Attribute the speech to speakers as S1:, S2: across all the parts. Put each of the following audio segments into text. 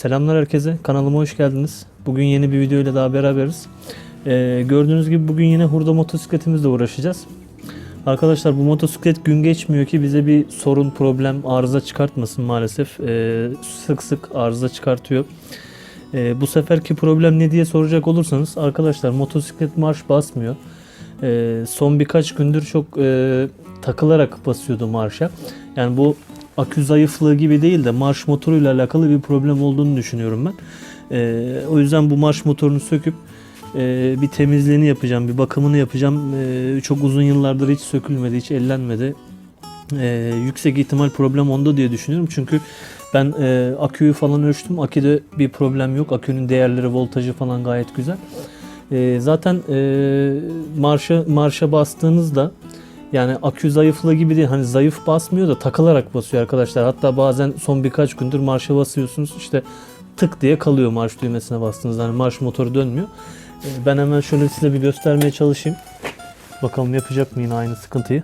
S1: Selamlar herkese. Kanalıma hoş geldiniz. Bugün yeni bir video ile daha beraberiz. Ee, gördüğünüz gibi bugün yine hurda motosikletimizle uğraşacağız. Arkadaşlar bu motosiklet gün geçmiyor ki bize bir sorun, problem, arıza çıkartmasın maalesef. Ee, sık sık arıza çıkartıyor. Ee, bu seferki problem ne diye soracak olursanız arkadaşlar motosiklet marş basmıyor. Ee, son birkaç gündür çok e, takılarak basıyordu marşa. Yani bu akü zayıflığı gibi değil de marş motoruyla alakalı bir problem olduğunu düşünüyorum ben. Ee, o yüzden bu marş motorunu söküp e, bir temizliğini yapacağım, bir bakımını yapacağım. Ee, çok uzun yıllardır hiç sökülmedi, hiç ellenmedi. Ee, yüksek ihtimal problem onda diye düşünüyorum. Çünkü ben e, aküyü falan ölçtüm. Aküde bir problem yok. Akünün değerleri, voltajı falan gayet güzel. Ee, zaten e, marşa marşa bastığınızda yani akü zayıflığı gibi değil. Hani zayıf basmıyor da takılarak basıyor arkadaşlar. Hatta bazen son birkaç gündür marşa basıyorsunuz. işte tık diye kalıyor marş düğmesine bastığınızda. Hani marş motoru dönmüyor. Ee, Ben hemen şöyle size bir göstermeye çalışayım. Bakalım yapacak mı yine aynı sıkıntıyı.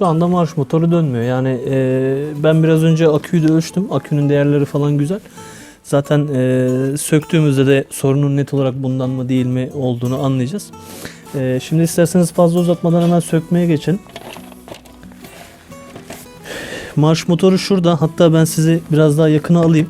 S1: Şu anda marş motoru dönmüyor. Yani e, ben biraz önce aküyü de ölçtüm. Akünün değerleri falan güzel. Zaten e, söktüğümüzde de sorunun net olarak bundan mı değil mi olduğunu anlayacağız. E, şimdi isterseniz fazla uzatmadan hemen sökmeye geçin. Marş motoru şurada. Hatta ben sizi biraz daha yakına alayım.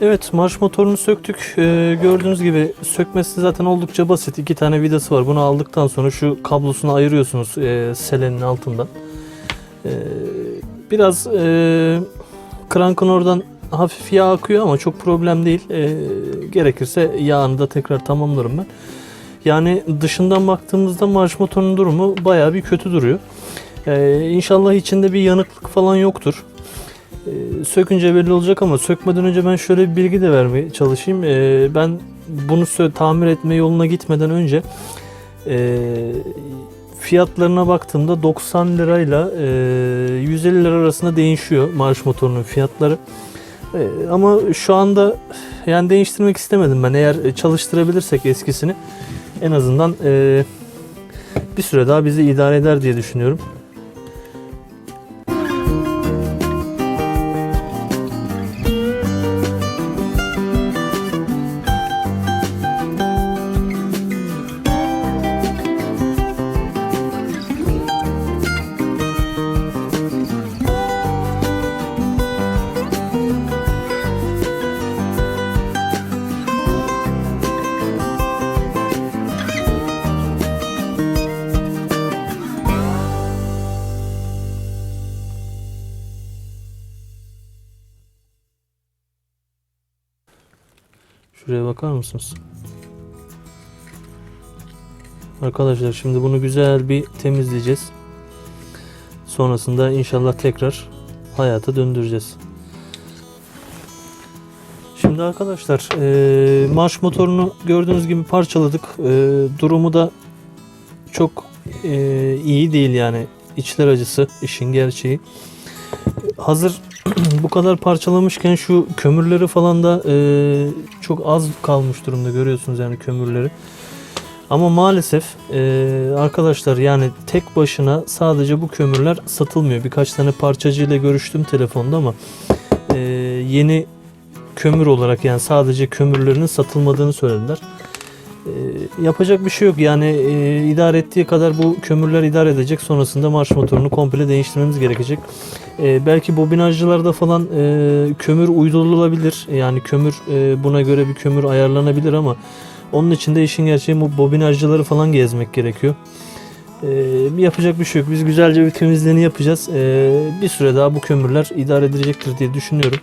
S1: Evet marş motorunu söktük. Ee, gördüğünüz gibi sökmesi zaten oldukça basit. İki tane vidası var. Bunu aldıktan sonra şu kablosunu ayırıyorsunuz e, selenin altından. Ee, biraz e, krankın oradan hafif yağ akıyor ama çok problem değil. Ee, gerekirse yağını da tekrar tamamlarım ben. Yani dışından baktığımızda marş motorunun durumu bayağı bir kötü duruyor. Ee, inşallah içinde bir yanıklık falan yoktur. Ee, sökünce belli olacak ama sökmeden önce ben şöyle bir bilgi de vermeye çalışayım. Ee, ben bunu tamir etme yoluna gitmeden önce e, fiyatlarına baktığımda 90 lirayla e, 150 lira arasında değişiyor marş motorunun fiyatları. E, ama şu anda yani değiştirmek istemedim ben. Eğer çalıştırabilirsek eskisini en azından e, bir süre daha bizi idare eder diye düşünüyorum. Şuraya bakar mısınız? Arkadaşlar şimdi bunu güzel bir temizleyeceğiz. Sonrasında inşallah tekrar hayata döndüreceğiz. Şimdi arkadaşlar eee, marş motorunu gördüğünüz gibi parçaladık. Eee, durumu da çok eee, iyi değil yani. İçler acısı işin gerçeği. Hazır bu kadar parçalamışken şu kömürleri falan da e, çok az kalmış durumda görüyorsunuz yani kömürleri. Ama maalesef e, arkadaşlar yani tek başına sadece bu kömürler satılmıyor. Birkaç tane parçacıyla görüştüm telefonda ama e, yeni kömür olarak yani sadece kömürlerinin satılmadığını söylediler. E, yapacak bir şey yok. Yani e, idare ettiği kadar bu kömürler idare edecek. Sonrasında marş motorunu komple değiştirmemiz gerekecek. E, belki bobinajcılarda falan e, kömür uydurulabilir. Yani kömür e, buna göre bir kömür ayarlanabilir ama onun için de işin gerçeği bu bobinajcıları falan gezmek gerekiyor. E, yapacak bir şey yok. Biz güzelce bir temizliğini yapacağız. E, bir süre daha bu kömürler idare edilecektir diye düşünüyorum.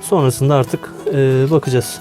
S1: Sonrasında artık e, bakacağız.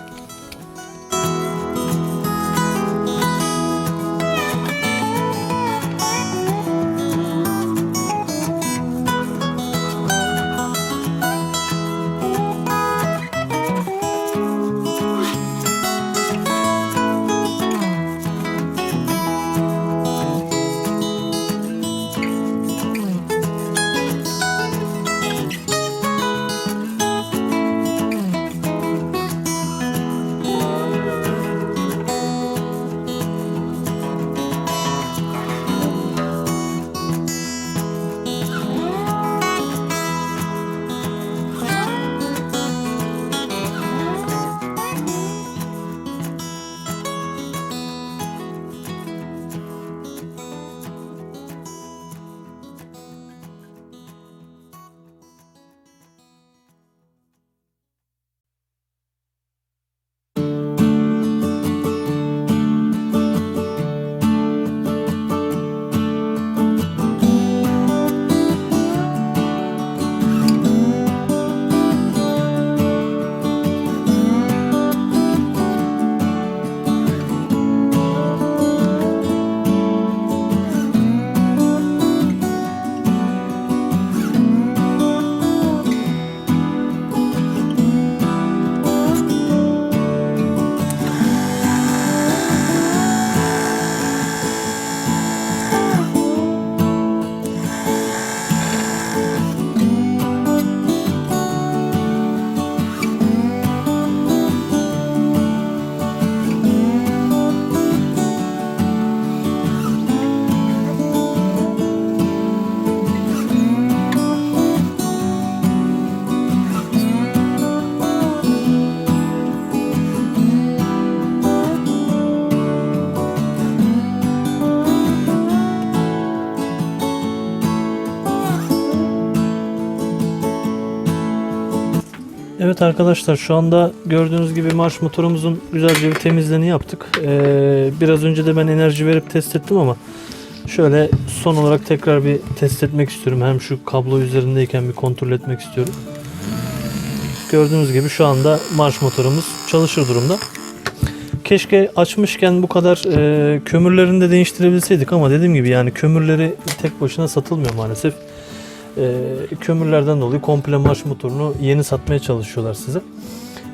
S1: Evet arkadaşlar şu anda gördüğünüz gibi marş motorumuzun güzelce bir temizliğini yaptık. Ee, biraz önce de ben enerji verip test ettim ama şöyle son olarak tekrar bir test etmek istiyorum. Hem şu kablo üzerindeyken bir kontrol etmek istiyorum. Gördüğünüz gibi şu anda marş motorumuz çalışır durumda. Keşke açmışken bu kadar e, kömürlerini de değiştirebilseydik ama dediğim gibi yani kömürleri tek başına satılmıyor maalesef. E, kömürlerden dolayı komple marş motorunu yeni satmaya çalışıyorlar size.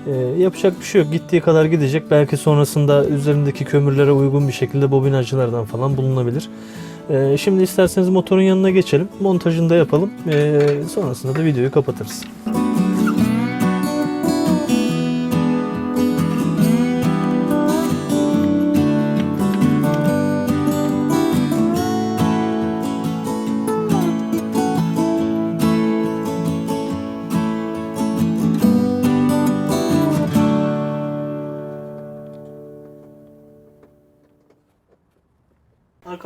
S1: E, yapacak bir şey yok. Gittiği kadar gidecek. Belki sonrasında üzerindeki kömürlere uygun bir şekilde bobinacılardan falan bulunabilir. E, şimdi isterseniz motorun yanına geçelim. Montajını da yapalım. E, sonrasında da videoyu kapatırız.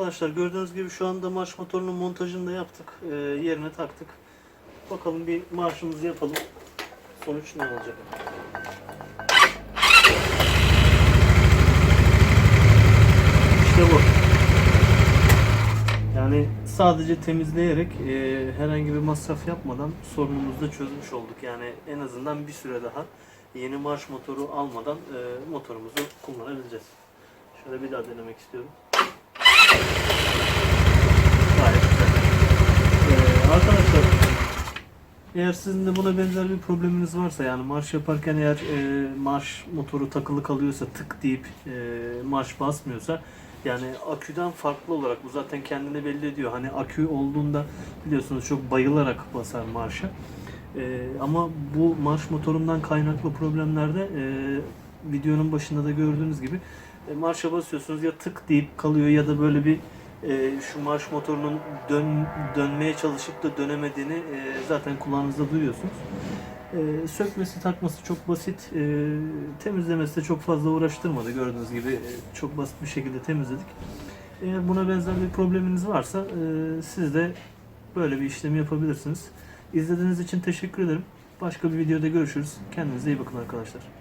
S1: Arkadaşlar gördüğünüz gibi şu anda marş motorunun montajını da yaptık. Ee, yerine taktık. Bakalım bir marşımızı yapalım. Sonuç ne olacak? İşte bu. Yani sadece temizleyerek e, herhangi bir masraf yapmadan sorunumuzu da çözmüş olduk. Yani en azından bir süre daha yeni marş motoru almadan e, motorumuzu kullanabileceğiz. Şöyle bir daha denemek istiyorum. Gayet. Ee, arkadaşlar eğer sizin de buna benzer bir probleminiz varsa yani marş yaparken eğer e, marş motoru takılı kalıyorsa tık deyip e, marş basmıyorsa yani aküden farklı olarak bu zaten kendini belli ediyor. Hani akü olduğunda biliyorsunuz çok bayılarak basar marşa. E, ama bu marş motorundan kaynaklı problemlerde e, videonun başında da gördüğünüz gibi e, marşa basıyorsunuz ya tık deyip kalıyor ya da böyle bir e, şu marş motorunun dön, dönmeye çalışıp da dönemediğini e, zaten kulağınızda duyuyorsunuz. E, sökmesi takması çok basit. E, temizlemesi de çok fazla uğraştırmadı. Gördüğünüz gibi e, çok basit bir şekilde temizledik. Eğer buna benzer bir probleminiz varsa e, siz de böyle bir işlemi yapabilirsiniz. İzlediğiniz için teşekkür ederim. Başka bir videoda görüşürüz. Kendinize iyi bakın arkadaşlar.